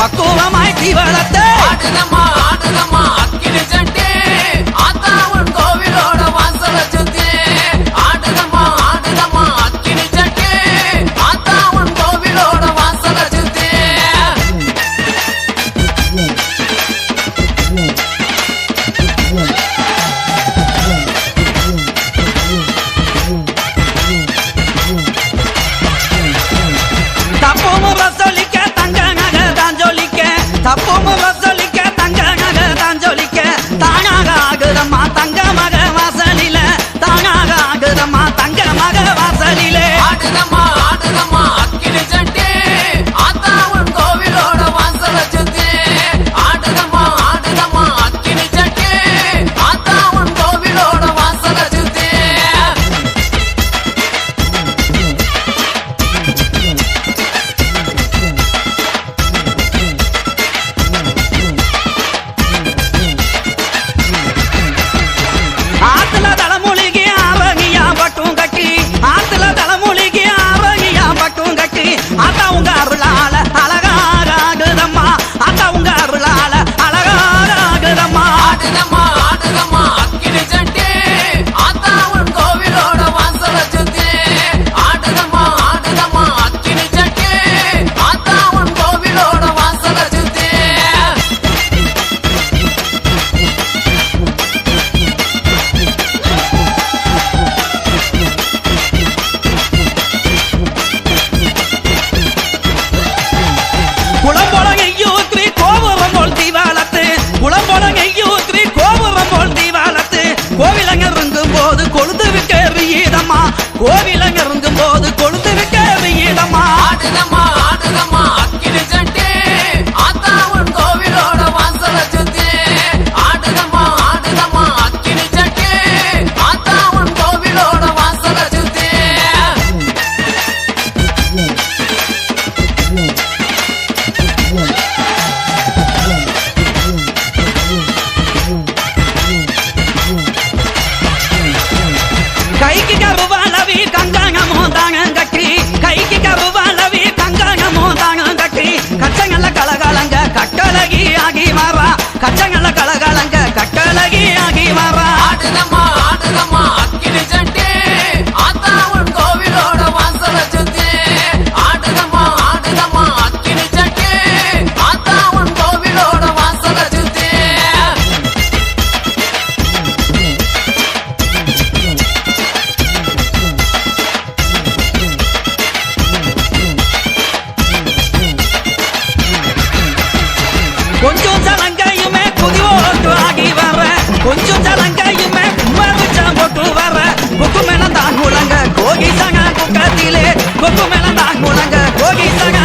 பக்குவமாய் தீவளத்தை கோவிலங்கிறங்கும் போது கொழு போகி தங்க குக்கத்திலே கொக்கு மேலந்தான் முழங்க போகி தங்க